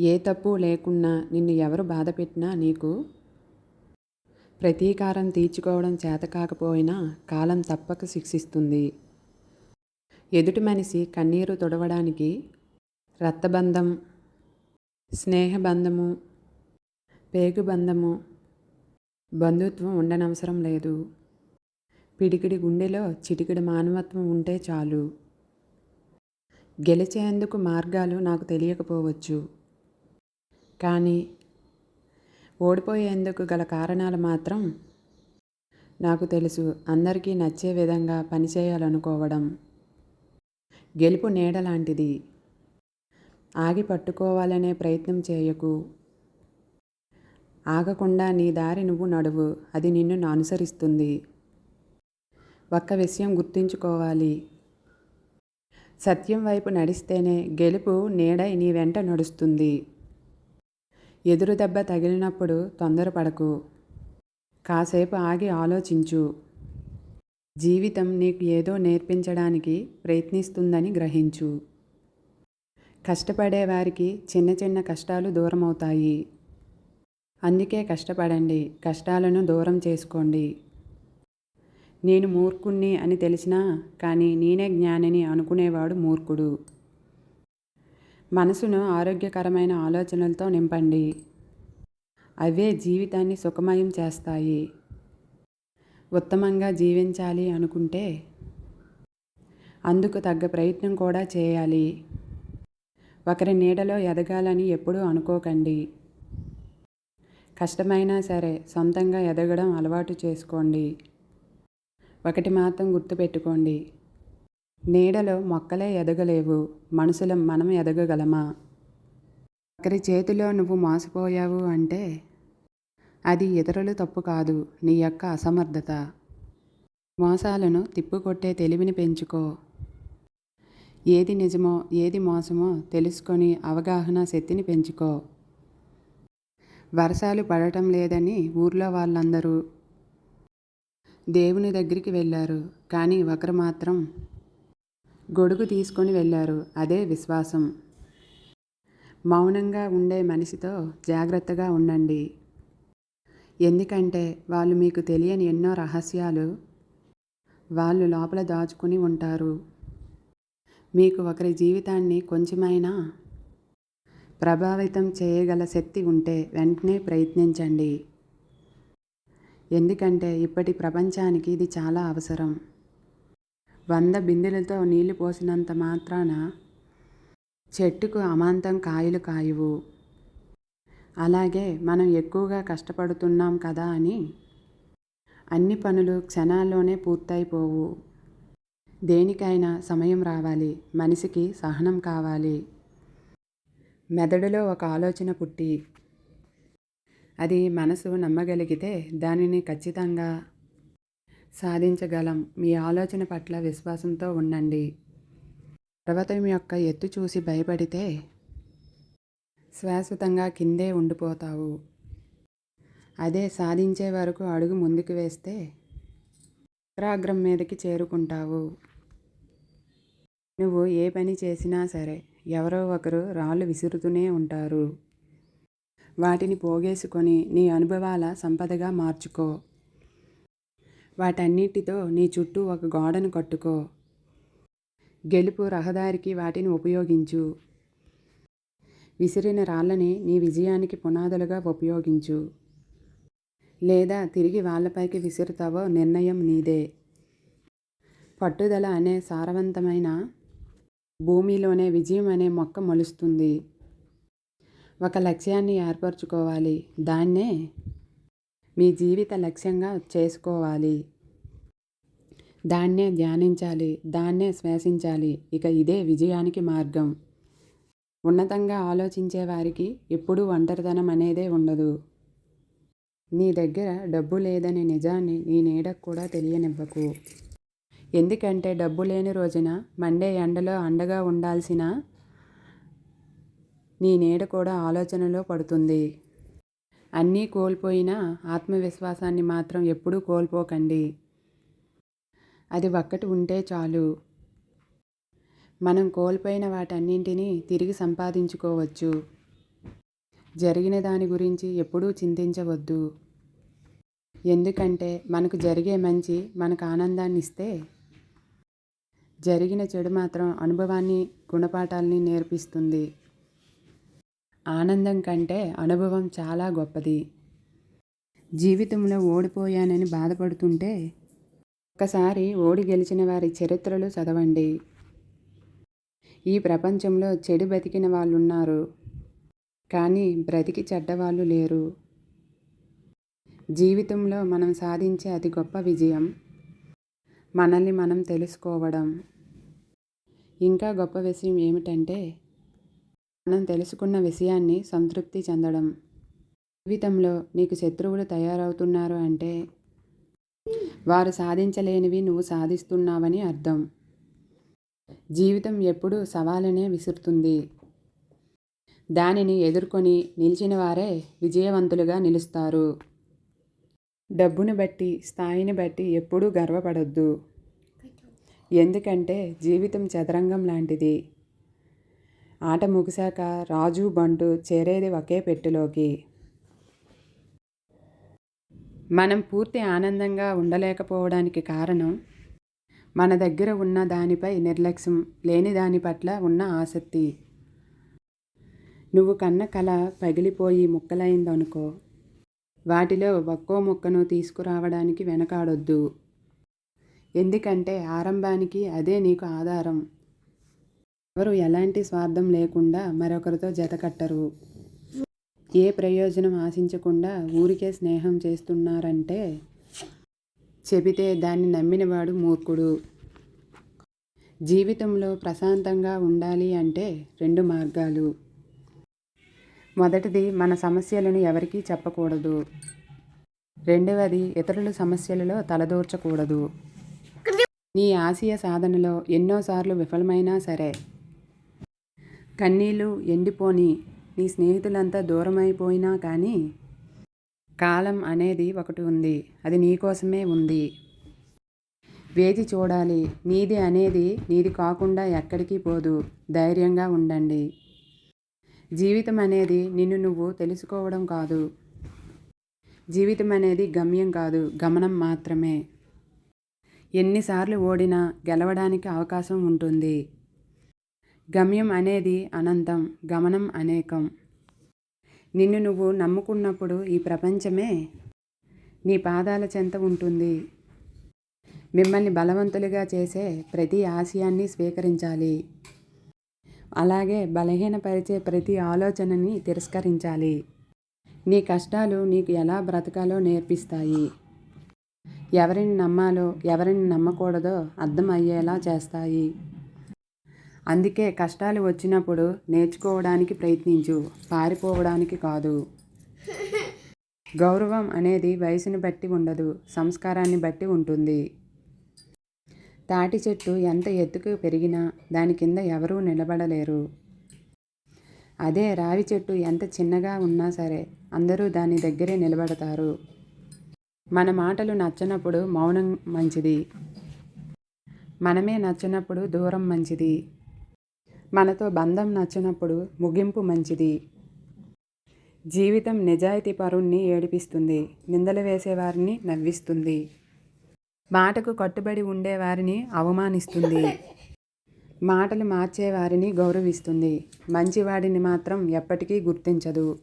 ఏ తప్పు లేకున్నా నిన్ను ఎవరు బాధ పెట్టినా నీకు ప్రతీకారం తీర్చుకోవడం చేత కాకపోయినా కాలం తప్పక శిక్షిస్తుంది. ఎదుటి మనిషి కన్నీరు తుడవడానికి రక్తబంధం స్నేహబంధము పేగుబంధము బంధుత్వం ఉండనవసరం లేదు. పిడికిడి గుండెలో చిటికిడి మానవత్వం ఉంటే చాలు. గెలిచేందుకు మార్గాలు నాకు తెలియకపోవచ్చు. కానీ ఓడిపోయేందుకు గల కారణాలు మాత్రం నాకు తెలుసు. అందరికీ నచ్చే విధంగా పనిచేయాలనుకోవడం గెలుపు నీడ లాంటిది. ఆగి పట్టుకోవాలనే ప్రయత్నం చేయకు. ఆగకుండా నీ దారి నువ్వు నడువు. అది నిన్ను అనుసరిస్తుంది. ఒక్క విషయం గుర్తుంచుకోవాలి. సత్యం వైపు నడిస్తేనే గెలుపు నీడై నీ వెంట నడుస్తుంది. ఎదురు దెబ్బ తగిలినప్పుడు తొందరపడకు. కాసేపు ఆగి ఆలోచించు. జీవితం నీకు ఏదో నేర్పించడానికి ప్రయత్నిస్తుందని గ్రహించు. కష్టపడే వారికి చిన్న చిన్న కష్టాలు దూరమవుతాయి. అందుకే కష్టపడండి కష్టాలను దూరం చేసుకోండి. నేను మూర్ఖుణ్ణి అని తెలిసినా కానీ నేనే జ్ఞానిని అనుకునేవాడు మూర్ఖుడు. మనసును ఆరోగ్యకరమైన ఆలోచనలతో నింపండి. అవే జీవితాన్ని సుఖమయం చేస్తాయి. ఉత్తమంగా జీవించాలి అనుకుంటే అందుకు తగ్గ ప్రయత్నం కూడా చేయాలి. ఒకరి నీడలో ఎదగాలని ఎప్పుడూ అనుకోకండి. కష్టమైనా సరే సొంతంగా ఎదగడం అలవాటు చేసుకోండి. ఒకటి మాత్రం గుర్తుపెట్టుకోండి. నీడలో మొక్కలే ఎదగలేవు మనుషులం మనం ఎదగగలమా? ఒకరి చేతిలో నువ్వు మోసపోయావు అంటే అది ఇతరులు తప్పు కాదు నీ యొక్క అసమర్థత. మోసాలను తిప్పుకొట్టే తెలివిని పెంచుకో. ఏది నిజమో ఏది మోసమో తెలుసుకొని అవగాహన శక్తిని పెంచుకో. వర్షాలు పడటం లేదని ఊర్లో వాళ్ళందరూ దేవుని దగ్గరికి వెళ్ళారు కానీ ఒకరు మాత్రం గొడుగు తీసుకొని వెళ్ళారు. అదే విశ్వాసం. మౌనంగా ఉండే మనిషితో జాగ్రత్తగా ఉండండి. ఎందుకంటే వాళ్ళు మీకు తెలియని ఎన్నో రహస్యాలు వాళ్ళు లోపల దాచుకుని ఉంటారు. మీకు ఒకరి జీవితాన్ని కొంచెమైనా ప్రభావితం చేయగల శక్తి ఉంటే వెంటనే ప్రయత్నించండి. ఎందుకంటే ఇప్పటి ప్రపంచానికి ఇది చాలా అవసరం. వంద బిందెలతో నీళ్ళు పోసినంత మాత్రాన చెట్టుకు అమాంతం కాయలు కాయవు. అలాగే మనం ఎక్కువగా కష్టపడుతున్నాం కదా అని అన్ని పనులు క్షణాల్లోనే పూర్తయిపోవు. దేనికైనా సమయం రావాలి మనిషికి సహనం కావాలి. మెదడులో ఒక ఆలోచన పుట్టి అది మనసు నమ్మగలిగితే దానిని ఖచ్చితంగా సాధించగలం. మీ ఆలోచన పట్ల విశ్వాసంతో ఉండండి. పర్వతం యొక్క ఎత్తు చూసి భయపడితే శాశ్వతంగా కిందే ఉండిపోతావు. అదే సాధించే వరకు అడుగు ముందుకు వేస్తే అగ్రాగ్రం మీదకి చేరుకుంటావు. నువ్వు ఏ పని చేసినా సరే ఎవరో ఒకరు రాళ్ళు విసురుతూనే ఉంటారు. వాటిని పోగేసుకొని నీ అనుభవాల సంపదగా మార్చుకో. వాటన్నిటితో నీ చుట్టూ ఒక గోడను కట్టుకో. గెలుపు రహదారికి వాటిని ఉపయోగించు. విసిరిన రాళ్ళని నీ విజయానికి పునాదులుగా ఉపయోగించు. లేదా తిరిగి వాళ్ళపైకి విసురుతావో నిర్ణయం నీదే. పట్టుదల అనే సారవంతమైన భూమిలోనే విజయం అనే మొక్క మొలుస్తుంది. ఒక లక్ష్యాన్ని ఏర్పరచుకోవాలి. దాన్నే మీ జీవిత లక్ష్యంగా చేసుకోవాలి. దాన్నే ధ్యానించాలి దాన్నే శ్వాసించాలి. ఇక ఇదే విజయానికి మార్గం. ఉన్నతంగా ఆలోచించే వారికి ఎప్పుడూ ఒంటరితనం అనేదే ఉండదు. నీ దగ్గర డబ్బు లేదనే నిజాన్ని నీ నీడకు కూడా తెలియనివ్వకు. ఎందుకంటే డబ్బు లేని రోజున మండే ఎండలో అండగా ఉండాల్సిన నీ నీడ కూడా ఆలోచనలో పడుతుంది. అన్నీ కోల్పోయినా ఆత్మవిశ్వాసాన్ని మాత్రం ఎప్పుడూ కోల్పోకండి. అది ఒక్కటి ఉంటే చాలు. మనం కోల్పోయిన వాటన్నింటినీ తిరిగి సంపాదించుకోవచ్చు. జరిగిన దాని గురించి ఎప్పుడూ చింతించవద్దు. ఎందుకంటే మనకు జరిగే మంచి మనకు ఆనందాన్ని ఇస్తే జరిగిన చెడు మాత్రం అనుభవాన్ని గుణపాఠాలని నేర్పిస్తుంది. ఆనందం కంటే అనుభవం చాలా గొప్పది. జీవితంలో ఓడిపోయానని బాధపడుతుంటే ఒకసారి ఓడి గెలిచిన వారి చరిత్రలు చదవండి. ఈ ప్రపంచంలో చెడు బతికిన వాళ్ళు ఉన్నారు కానీ బ్రతికి చెడ్డవాళ్ళు లేరు. జీవితంలో మనం సాధించే అతి గొప్ప విజయం మనల్ని మనం తెలుసుకోవడం. ఇంకా గొప్ప విషయం ఏమిటంటే మనం తెలుసుకున్న విషయాన్ని సంతృప్తి చెందడం. జీవితంలో నీకు శత్రువులు తయారవుతున్నారు అంటే వారు సాధించలేనివి నువ్వు సాధిస్తున్నావని అర్థం. జీవితం ఎప్పుడూ సవాలనే విసురుతుంది. దానిని ఎదుర్కొని నిలిచిన వారే విజయవంతులుగా నిలుస్తారు. డబ్బును బట్టి స్థాయిని బట్టి ఎప్పుడూ గర్వపడొద్దు. ఎందుకంటే జీవితం చదరంగం లాంటిది. ఆట ముగిశాక రాజు బంటు చేరేది ఒకే పెట్టెలోకి. మనం పూర్తి ఆనందంగా ఉండలేకపోవడానికి కారణం మన దగ్గర ఉన్న దానిపై నిర్లక్ష్యం లేని దాని పట్ల ఉన్న ఆసక్తి. నువ్వు కన్న కళ పగిలిపోయి ముక్కలైందనుకో వాటిలో ఒక్కో ముక్కను తీసుకురావడానికి వెనకాడొద్దు. ఎందుకంటే ఆరంభానికి అదే నీకు ఆధారం. ఎవరు ఎలాంటి స్వార్థం లేకుండా మరొకరితో జతకట్టరు ఏ ప్రయోజనం ఆశించకుండా ఊరికే స్నేహం చేస్తున్నారంటే చెబితే దాన్ని నమ్మినవాడు మూర్ఖుడు. జీవితంలో ప్రశాంతంగా ఉండాలి అంటే రెండు మార్గాలు. మొదటిది మన సమస్యలను ఎవరికీ చెప్పకూడదు. రెండవది ఇతరుల సమస్యలలో తలదూర్చకూడదు. నీ ఆశయ సాధనలో ఎన్నోసార్లు విఫలమైనా సరే కన్నీళ్ళు ఎండిపోని నీ స్నేహితులంతా దూరమైపోయినా కానీ కాలం అనేది ఒకటి ఉంది. అది నీకోసమే ఉంది. వేచి చూడాలి. నీది అనేది నీది కాకుండా ఎక్కడికి పోదు. ధైర్యంగా ఉండండి. జీవితం అనేది నిన్ను నువ్వు తెలుసుకోవడం కాదు. జీవితం అనేది గమ్యం కాదు. గమనం మాత్రమే. ఎన్నిసార్లు ఓడినా గెలవడానికి అవకాశం ఉంటుంది. గమ్యం అనేది అనంతం గమనం అనేకం. నిన్ను నువ్వు నమ్ముకున్నప్పుడు ఈ ప్రపంచమే నీ పాదాల చెంత ఉంటుంది. మిమ్మల్ని బలవంతులుగా చేసే ప్రతి ఆశయాన్ని స్వీకరించాలి. అలాగే బలహీనపరిచే ప్రతి ఆలోచనని తిరస్కరించాలి. నీ కష్టాలు నీకు ఎలా బ్రతకాలో నేర్పిస్తాయి. ఎవరిని నమ్మాలో ఎవరిని నమ్మకూడదో అర్థం అయ్యేలా చేస్తాయి. అందుకే కష్టాలు వచ్చినప్పుడు నేర్చుకోవడానికి ప్రయత్నించు పారిపోవడానికి కాదు. గౌరవం అనేది వయసుని బట్టి ఉండదు సంస్కారాన్ని బట్టి ఉంటుంది. తాటి చెట్టు ఎంత ఎత్తుకు పెరిగినా దాని కింద ఎవరూ నిలబడలేరు. అదే రావి చెట్టు ఎంత చిన్నగా ఉన్నా సరే అందరూ దాని దగ్గరే నిలబడతారు. మన మాటలు నచ్చనప్పుడు మౌనం మంచిది. మనమే నచ్చినప్పుడు దూరం మంచిది. మనతో బంధం నచ్చినప్పుడు ముగింపు మంచిది. జీవితం నిజాయితీ పరుణ్ణి ఏడిపిస్తుంది. నిందలు వేసేవారిని నవ్విస్తుంది. మాటకు కట్టుబడి ఉండేవారిని అవమానిస్తుంది. మాటలు మార్చేవారిని గౌరవిస్తుంది. మంచివాడిని మాత్రం ఎప్పటికీ గుర్తించదు.